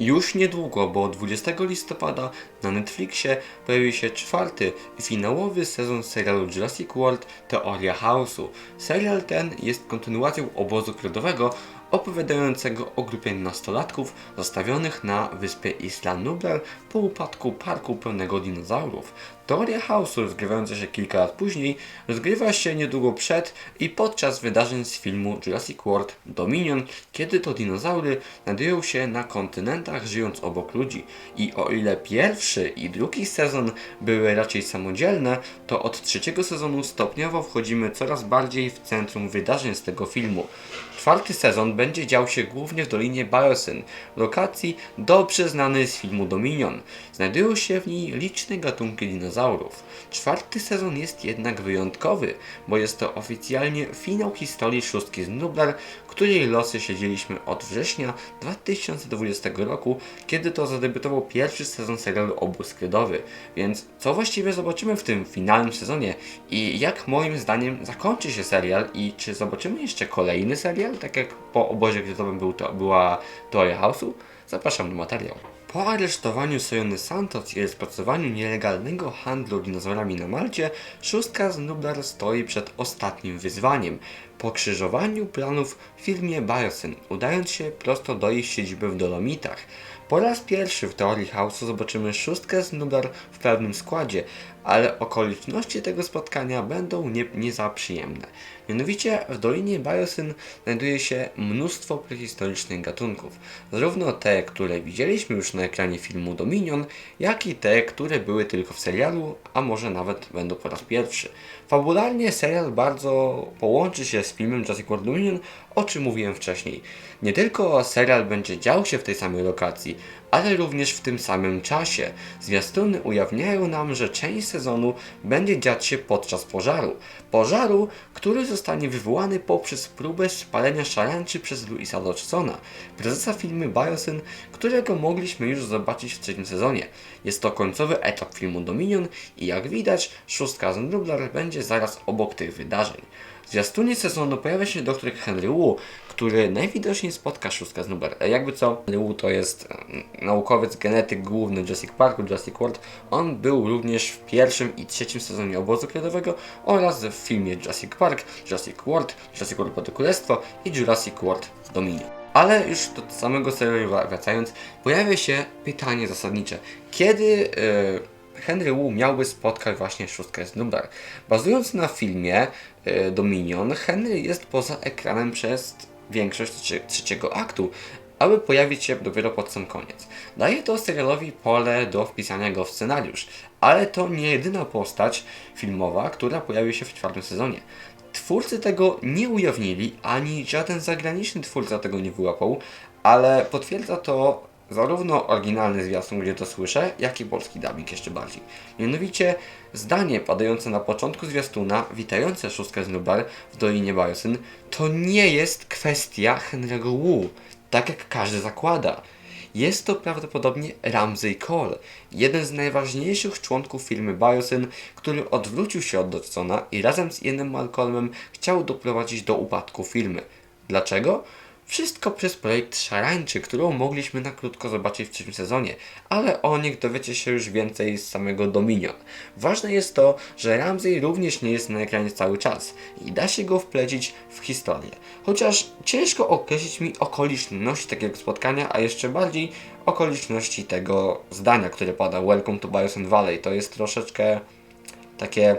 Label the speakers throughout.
Speaker 1: Już niedługo, bo 20 listopada na Netflixie pojawi się czwarty i finałowy sezon serialu Jurassic World Teoria Chaosu. Serial ten jest kontynuacją obozu kredowego opowiadającego o grupie nastolatków zostawionych na wyspie Isla Nublar po upadku parku pełnego dinozaurów. Teoria chaosu, rozgrywająca się kilka lat później, rozgrywa się niedługo przed i podczas wydarzeń z filmu Jurassic World Dominion, kiedy to dinozaury znajdują się na kontynentach, żyjąc obok ludzi. I o ile pierwszy i drugi sezon były raczej samodzielne, to od trzeciego sezonu stopniowo wchodzimy coraz bardziej w centrum wydarzeń z tego filmu. Czwarty sezon będzie dział się głównie w Dolinie Biosyn, lokacji dobrze znanej z filmu Dominion. Znajdują się w niej liczne gatunki dinozaurów. Czwarty sezon jest jednak wyjątkowy, bo jest to oficjalnie finał historii szóstki z Nublar, której losy śledziliśmy od września 2020 roku, kiedy to zadebiutował pierwszy sezon serialu Obóz. Więc co właściwie zobaczymy w tym finalnym sezonie i jak moim zdaniem zakończy się serial i czy zobaczymy jeszcze kolejny serial, tak jak po Obozie Kredowym był to, była Teoria House'u? Zapraszam do materiału. Po aresztowaniu Sojony Santos i rozpracowaniu nielegalnego handlu dinozaurami na Malcie, szóstka z Nublar stoi przed ostatnim wyzwaniem pokrzyżowaniu planów w firmie Biosyn, udając się prosto do ich siedziby w Dolomitach. Po raz pierwszy w teorii chaosu zobaczymy szóstkę z Nublar w pełnym składzie, ale okoliczności tego spotkania będą nie, nie za przyjemne. Mianowicie w Dolinie Biosyn znajduje się mnóstwo prehistorycznych gatunków, zarówno te, które widzieliśmy już na ekranie filmu Dominion, jak i te, które były tylko w serialu, a może nawet będą po raz pierwszy. Fabularnie serial bardzo połączy się z filmem Jurassic World Dominion, o czym mówiłem wcześniej. Nie tylko serial będzie dział się w tej samej lokacji, ale również w tym samym czasie. Zwiastuny ujawniają nam, że część sezonu będzie dziać się podczas pożaru. Pożaru, który zostanie wywołany poprzez próbę spalenia szarańczy przez Louisa Dodgsona, prezesa firmy Biosyn, którego mogliśmy już zobaczyć w trzecim sezonie. Jest to końcowy etap filmu Dominion i jak widać, szóstka z Nublar będzie zaraz obok tych wydarzeń. W zwiastunie sezonu pojawia się dr Henry Wu, który najwidoczniej spotka szóstkę z Nuber. E, Jakby co, Henry Wu to jest e, naukowiec, genetyk główny Jurassic Parku, Jurassic World. On był również w pierwszym i trzecim sezonie Obozu Kredowego oraz w filmie Jurassic Park, Jurassic World, Jurassic World Pod i Jurassic World Dominion. Ale już do samego serialu wracając, pojawia się pytanie zasadnicze. Kiedy e, Henry Wu miałby spotkać właśnie szóstkę z Nublar. Bazując na filmie e, Dominion, Henry jest poza ekranem przez większość trzecie- trzeciego aktu, aby pojawić się dopiero pod sam koniec. Daje to serialowi pole do wpisania go w scenariusz, ale to nie jedyna postać filmowa, która pojawi się w czwartym sezonie. Twórcy tego nie ujawnili, ani żaden zagraniczny twórca tego nie wyłapał, ale potwierdza to zarówno oryginalny zwiastun, gdzie to słyszę, jak i polski dubbing jeszcze bardziej. Mianowicie zdanie padające na początku zwiastuna, witające szóstkę z Nubar w Dolinie Biosyn, to nie jest kwestia Henry'ego Wu, tak jak każdy zakłada. Jest to prawdopodobnie Ramsey Cole, jeden z najważniejszych członków firmy Biosyn, który odwrócił się od Dodsona i razem z Ianem Malcolmem chciał doprowadzić do upadku firmy. Dlaczego? Wszystko przez projekt Szarańczy, którą mogliśmy na krótko zobaczyć w trzecim sezonie, ale o nich dowiecie się już więcej z samego Dominion. Ważne jest to, że Ramsey również nie jest na ekranie cały czas i da się go wplecić w historię. Chociaż ciężko określić mi okoliczności takiego spotkania, a jeszcze bardziej okoliczności tego zdania, które pada Welcome to Biosen Valley. To jest troszeczkę takie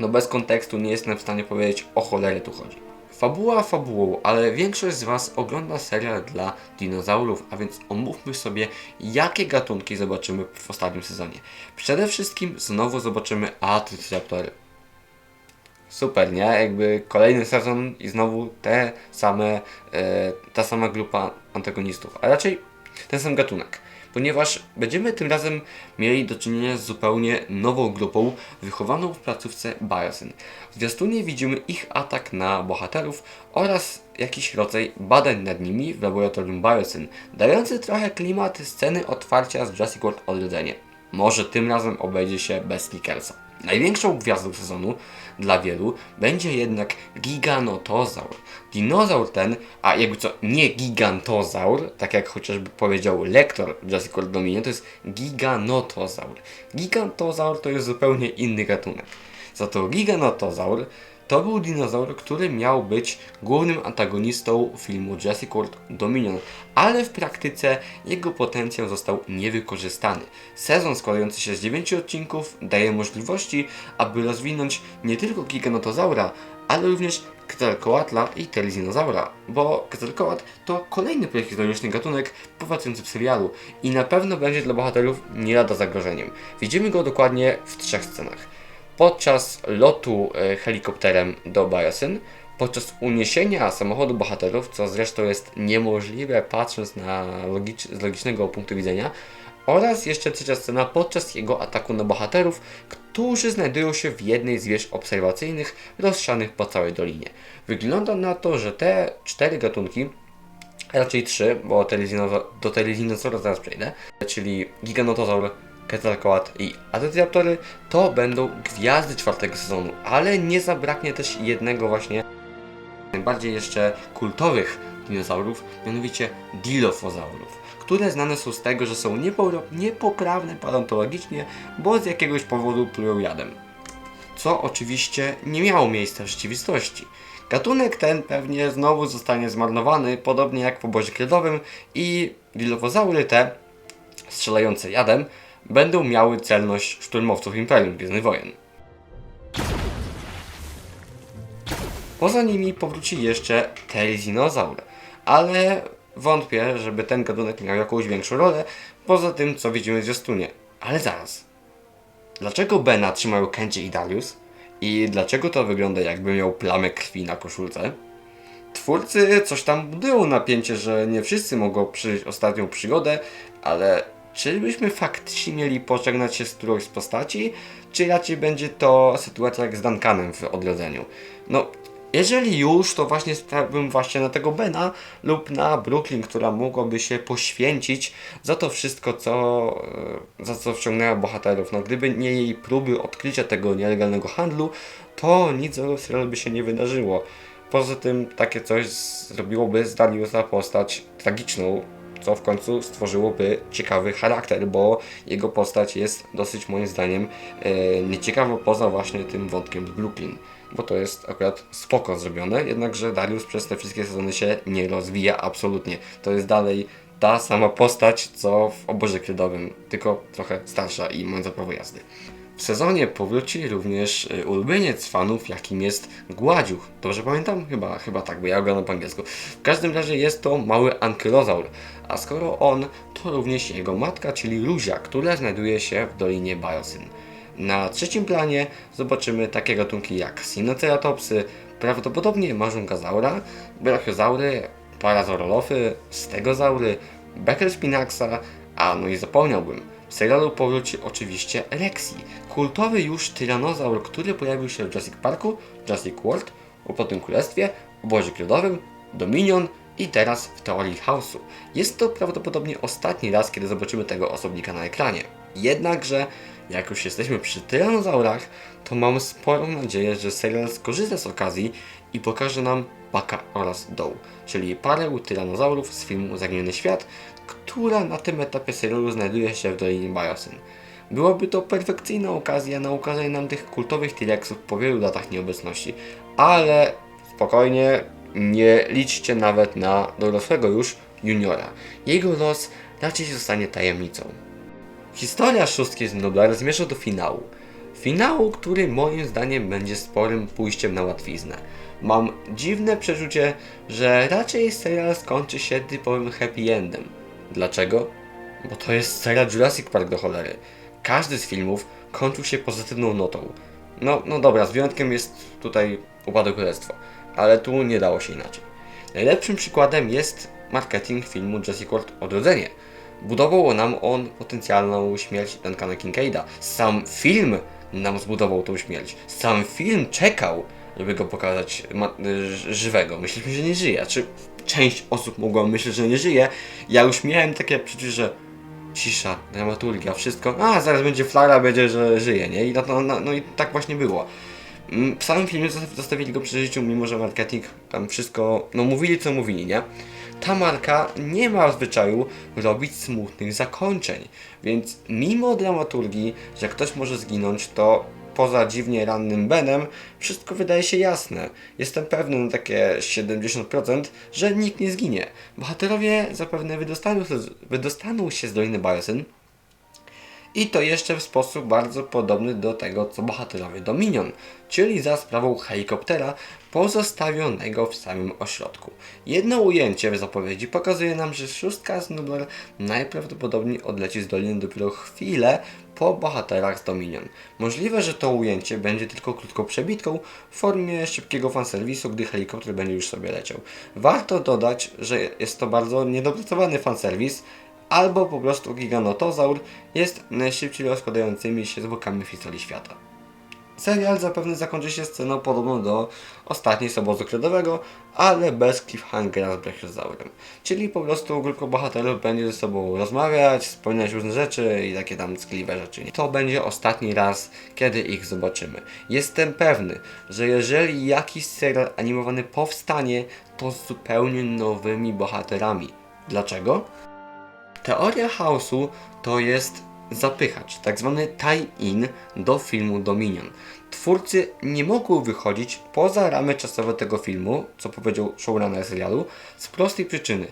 Speaker 1: no bez kontekstu nie jestem w stanie powiedzieć o cholerę tu chodzi. Fabuła fabułą, ale większość z Was ogląda serial dla dinozaurów, a więc omówmy sobie, jakie gatunki zobaczymy w ostatnim sezonie. Przede wszystkim znowu zobaczymy Atricraptory. Super, nie? Jakby kolejny sezon i znowu te same, e, ta sama grupa antagonistów, a raczej ten sam gatunek. Ponieważ będziemy tym razem mieli do czynienia z zupełnie nową grupą wychowaną w placówce Biosyn. W zwiastunie widzimy ich atak na bohaterów oraz jakiś rodzaj badań nad nimi w laboratorium Biosyn, dający trochę klimat sceny otwarcia z Jurassic World Odrodzenie. Może tym razem obejdzie się bez Nickelsa. Największą gwiazdą sezonu dla wielu będzie jednak Giganotozaur. Dinozaur ten, a jakby co, nie Gigantozaur, tak jak chociażby powiedział lektor Jurassic World Dominion, to jest Giganotozaur. Gigantozaur to jest zupełnie inny gatunek. Za to Giganotozaur to był dinozaur, który miał być głównym antagonistą filmu Jurassic World Dominion, ale w praktyce jego potencjał został niewykorzystany. Sezon składający się z 9 odcinków daje możliwości, aby rozwinąć nie tylko Giganotozaura, ale również Quetzalcoatla i Telezinozaura, bo Quetzalcoatl to kolejny prehistoryczny gatunek prowadzący w serialu i na pewno będzie dla bohaterów nie lada zagrożeniem. Widzimy go dokładnie w trzech scenach podczas lotu e, helikopterem do Biosyn, podczas uniesienia samochodu bohaterów, co zresztą jest niemożliwe patrząc na z logicznego punktu widzenia, oraz jeszcze trzecia scena podczas jego ataku na bohaterów, którzy znajdują się w jednej z wież obserwacyjnych rozsianych po całej dolinie. Wygląda na to, że te cztery gatunki raczej trzy, bo do telezinozaura zaraz przejdę, czyli Giganotozaur, Quetzalcoatl i Archaeoptery to będą gwiazdy czwartego sezonu, ale nie zabraknie też jednego właśnie najbardziej jeszcze kultowych dinozaurów, mianowicie Dilophosaurów, które znane są z tego, że są niepo- niepoprawne paleontologicznie, bo z jakiegoś powodu plują jadem. Co oczywiście nie miało miejsca w rzeczywistości. Gatunek ten pewnie znowu zostanie zmarnowany, podobnie jak w obozie kredowym i Dilophosaury te, strzelające jadem, będą miały celność szturmowców Imperium Gwiezdnych Wojen. Poza nimi powróci jeszcze Terizinozaur, ale wątpię, żeby ten gatunek miał jakąś większą rolę, poza tym co widzimy w zwiastunie. Ale zaraz. Dlaczego Bena trzymają Kenji i Darius? I dlaczego to wygląda jakby miał plamę krwi na koszulce? Twórcy coś tam budują napięcie, że nie wszyscy mogą przeżyć ostatnią przygodę, ale czy byśmy faktycznie mieli pożegnać się z którąś z postaci, czy raczej będzie to sytuacja jak z Duncanem w odrodzeniu? No, jeżeli już, to właśnie stawiałbym właśnie na tego Bena lub na Brooklyn, która mogłaby się poświęcić za to wszystko, co, e, za co wciągnęła bohaterów. No, gdyby nie jej próby odkrycia tego nielegalnego handlu, to nic z serialu by się nie wydarzyło. Poza tym takie coś zrobiłoby z Dariusa postać tragiczną, co w końcu stworzyłoby ciekawy charakter, bo jego postać jest dosyć moim zdaniem e, nieciekawa poza właśnie tym wątkiem z Brooklyn, bo to jest akurat spoko zrobione, jednakże Darius przez te wszystkie sezony się nie rozwija absolutnie. To jest dalej ta sama postać, co w obozie kredowym, tylko trochę starsza i mająca prawo jazdy. W sezonie powróci również y, ulubieniec fanów, jakim jest Gładziuch. Dobrze pamiętam? Chyba, chyba tak, bo ja oglądam po angielsku. W każdym razie jest to mały ankylozaur, a skoro on, to również jego matka, czyli Luzia, która znajduje się w Dolinie Biosyn. Na trzecim planie zobaczymy takie gatunki jak Sinoceratopsy, prawdopodobnie Marzungazaura, Brachiozaury, Parazorolofy, Stegozaury, Beckerspinaxa, a no i zapomniałbym, w serialu powróci oczywiście Rexy, kultowy już tyranozaur, który pojawił się w Jurassic Parku, Jurassic World, Upotym Królestwie, Obozie Kredowym, Dominion i teraz w teorii chaosu. Jest to prawdopodobnie ostatni raz, kiedy zobaczymy tego osobnika na ekranie. Jednakże, jak już jesteśmy przy tyranozaurach, to mam sporą nadzieję, że serial skorzysta z okazji i pokaże nam Baka oraz Doe, czyli parę tyranozaurów z filmu Zaginiony Świat, która na tym etapie serialu znajduje się w Dolinie Biosyn. Byłaby to perfekcyjna okazja na ukazanie nam tych kultowych T-Rexów po wielu latach nieobecności, ale spokojnie, nie liczcie nawet na dorosłego już juniora. Jego los raczej zostanie tajemnicą. Historia szóstki z Noblar zmierza do finału. Finału, który moim zdaniem będzie sporym pójściem na łatwiznę. Mam dziwne przeczucie, że raczej serial skończy się typowym happy endem. Dlaczego? Bo to jest serial Jurassic Park do cholery. Każdy z filmów kończył się pozytywną notą. No, no dobra, z wyjątkiem jest tutaj Upadek Królestwa, ale tu nie dało się inaczej. Najlepszym przykładem jest marketing filmu Jurassic World Odrodzenie. Budował nam on potencjalną śmierć Duncana Kincaida. Sam film nam zbudował tą śmierć. Sam film czekał, żeby go pokazać ż- żywego. Myśleliśmy, że nie żyje. Czy część osób mogła myśleć, że nie żyje. Ja już miałem takie przeczucie, że cisza, dramaturgia, wszystko. A, zaraz będzie flara, będzie, że żyje, nie? I no, no, no, no i tak właśnie było. Mm, W samym filmie zosta- zostawili go przy życiu, mimo że marketing tam wszystko, no mówili co mówili, nie? Ta marka nie ma zwyczaju robić smutnych zakończeń, więc mimo dramaturgii, że ktoś może zginąć, to poza dziwnie rannym Benem, wszystko wydaje się jasne. Jestem pewny na takie 70%, że nikt nie zginie. Bohaterowie zapewne wydostaną wydostaną się z Doliny Biosyn, i to jeszcze w sposób bardzo podobny do tego, co bohaterowie Dominion, czyli za sprawą helikoptera pozostawionego w samym ośrodku. Jedno ujęcie w zapowiedzi pokazuje nam, że szóstka z Nublar najprawdopodobniej odleci z Doliny dopiero chwilę po bohaterach z Dominion. Możliwe, że to ujęcie będzie tylko krótką przebitką w formie szybkiego fanserwisu, gdy helikopter będzie już sobie leciał. Warto dodać, że jest to bardzo niedopracowany fanserwis, albo po prostu Giganotozaur jest najszybciej rozkładającymi się zwłokami w historii świata. Serial zapewne zakończy się sceną podobną do ostatniej z obozu kredowego, ale bez cliffhangera z Brachiosaurem. Czyli po prostu grupka bohaterów będzie ze sobą rozmawiać, wspominać różne rzeczy i takie tam skliwe rzeczy. To będzie ostatni raz, kiedy ich zobaczymy. Jestem pewny, że jeżeli jakiś serial animowany powstanie, to z zupełnie nowymi bohaterami. Dlaczego? Teoria chaosu to jest zapychacz, tak zwany tie-in do filmu Dominion. Twórcy nie mogą wychodzić poza ramy czasowe tego filmu, co powiedział showrunner serialu, z prostej przyczyny.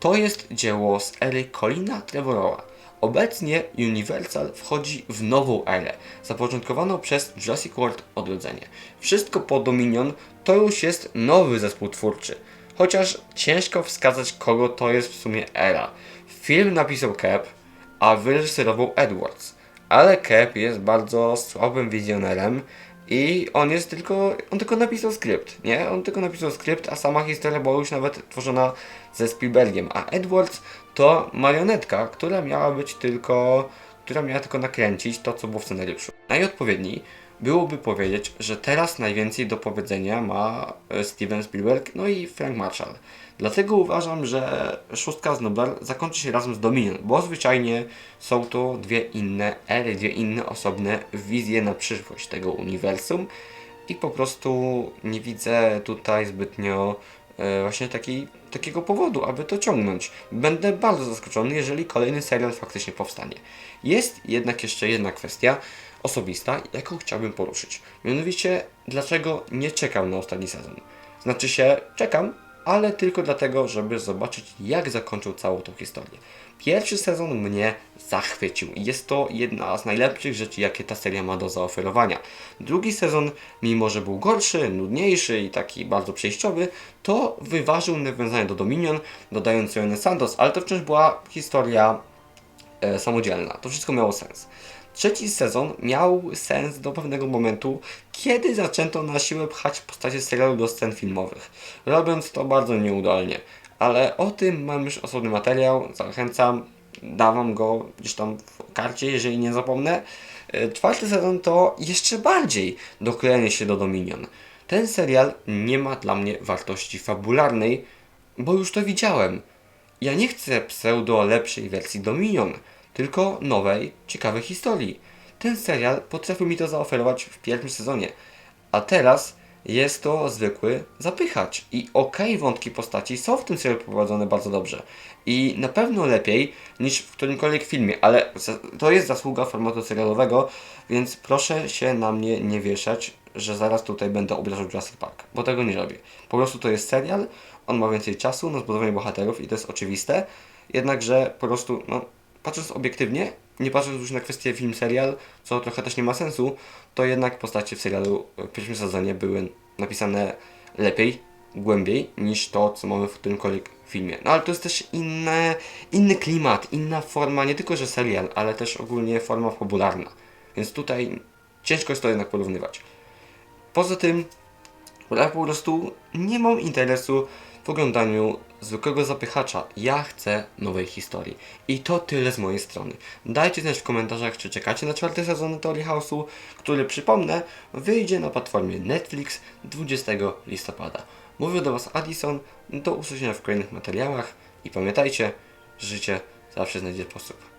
Speaker 1: To jest dzieło z ery Colina Trevorrowa. Obecnie Universal wchodzi w nową erę, zapoczątkowaną przez Jurassic World Odrodzenie. Wszystko po Dominion to już jest nowy zespół twórczy. Chociaż ciężko wskazać, kogo to jest w sumie era. Film napisał Cap, a wyreżyserował Edwards. Ale Cap jest bardzo słabym wizjonerem i on jest tylko, on tylko napisał skrypt, nie? On tylko napisał skrypt, a sama historia była już nawet tworzona ze Spielbergiem, a Edwards to marionetka, która miała być tylko, która miała tylko nakręcić to, co było w scenariuszu. Najodpowiedniej byłoby powiedzieć, że teraz najwięcej do powiedzenia ma e, Steven Spielberg, no i Frank Marshall. Dlatego uważam, że szóstka z Nobel zakończy się razem z Dominion, bo zwyczajnie są to dwie inne ery, dwie inne osobne wizje na przyszłość tego uniwersum i po prostu nie widzę tutaj zbytnio e, właśnie taki, takiego powodu, aby to ciągnąć. Będę bardzo zaskoczony, jeżeli kolejny serial faktycznie powstanie. Jest jednak jeszcze jedna kwestia osobista, jaką chciałbym poruszyć. Mianowicie, dlaczego nie czekam na ostatni sezon? Znaczy się, czekam, ale tylko dlatego, żeby zobaczyć, jak zakończył całą tą historię. Pierwszy sezon mnie zachwycił i jest to jedna z najlepszych rzeczy, jakie ta seria ma do zaoferowania. Drugi sezon, mimo że był gorszy, nudniejszy i taki bardzo przejściowy, to wyważył nawiązania do Dominion, dodając Joanne Santos, ale to wciąż była historia e, samodzielna. To wszystko miało sens. Trzeci sezon miał sens do pewnego momentu, kiedy zaczęto na siłę pchać postacie serialu do scen filmowych, robiąc to bardzo nieudolnie. Ale o tym mam już osobny materiał, zachęcam, dawam go gdzieś tam w karcie, jeżeli nie zapomnę. E, Czwarty sezon to jeszcze bardziej doklejenie się do Dominion. Ten serial nie ma dla mnie wartości fabularnej, bo już to widziałem. Ja nie chcę pseudo lepszej wersji Dominion, tylko nowej, ciekawej historii. Ten serial potrafił mi to zaoferować w pierwszym sezonie, a teraz jest to zwykły zapychacz. I okej, wątki postaci są w tym serialu prowadzone bardzo dobrze. I na pewno lepiej niż w którymkolwiek filmie, ale to jest zasługa formatu serialowego, więc proszę się na mnie nie wieszać, że zaraz tutaj będę obrażał Jurassic Park, bo tego nie robię. Po prostu to jest serial, on ma więcej czasu na zbudowanie bohaterów i to jest oczywiste, jednakże po prostu, no, patrząc obiektywnie, nie patrząc już na kwestię film, serial, co trochę też nie ma sensu, to jednak postacie w serialu w pierwszym sezonie były napisane lepiej, głębiej niż to, co mamy w którymkolwiek filmie. No ale to jest też inne, inny klimat, inna forma, nie tylko że serial, ale też ogólnie forma fabularna. Więc tutaj ciężko jest to jednak porównywać. Poza tym, ja po prostu nie mam interesu w oglądaniu zwykłego zapychacza. Ja chcę nowej historii. I to tyle z mojej strony. Dajcie znać w komentarzach, czy czekacie na czwarty sezon Teorii House'u, który, przypomnę, wyjdzie na platformie Netflix 20 listopada. Mówię do Was Addison, do usłyszenia w kolejnych materiałach i pamiętajcie, życie zawsze znajdzie sposób.